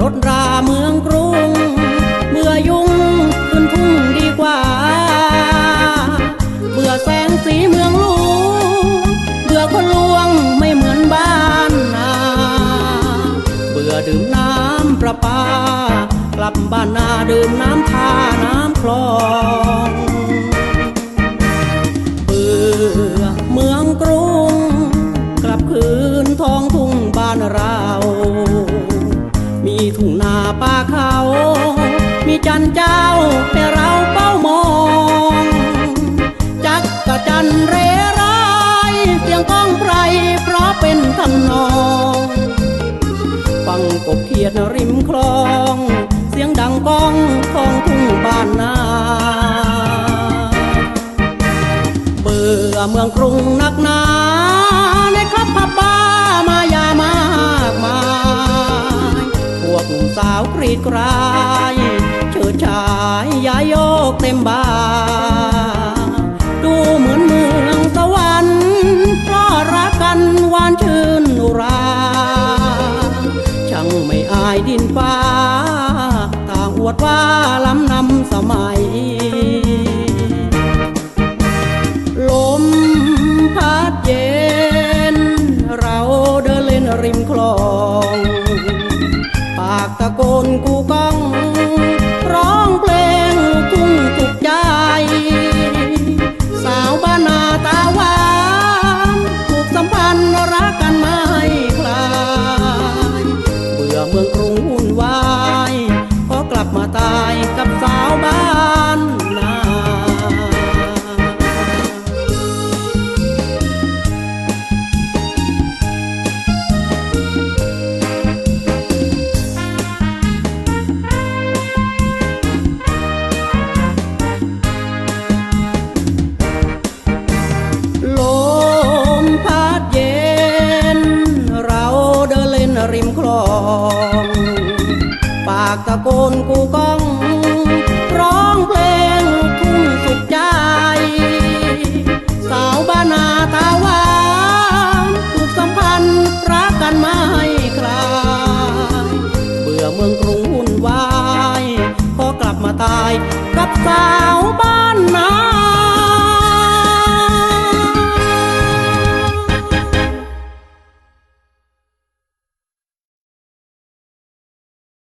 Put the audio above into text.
รถราเมืองกรุง เมื่อยุ่งขึ้นทุ่งดีกว่า เบื่อแสงสีเมืองหลวงเบื่อคนลวงไม่เหมือนบ้านนา เบื่อดื่มน้ำประปา กลับบ้านนาดื่มน้ำท่าน้ำคลองเบื่อเมืองกรุง กลับคืนท้องทุ่งบ้านเรามีทุ่งนา ป่าเขา มีจันเจ้าให้เราเป้ามอง จักกะจันเรไรายเสียงก้องไพรเพราะเป็นทำนองฟังกบเขียดริมคลอง เสียงดังก้องท้องทุ่งบ้านนาเบื่อเมืองกรุงนักหนา หนุ่มสาวกรีดกรายเชิดชายย้ายโยกเต็มบาดูเหมือนเมืองสวรรค์เพราะรักกันหวานชื่นอุราช่างไม่อายดินฟ้า ต่างอวดว่าล้ำนำสมัยลมพัดเย็น เราเดินเล่นริมคลอง ต ตะโกนกูก้อง ร้องเพลงลูกทุ่งสุขใจ สาวบ้านนาตาหวานผูกสัมพันธ์รักกันไม่คลายเบื่อเมืองกรุงวุ่นวาย ขอกลับมาตายกับสาวบ้านนา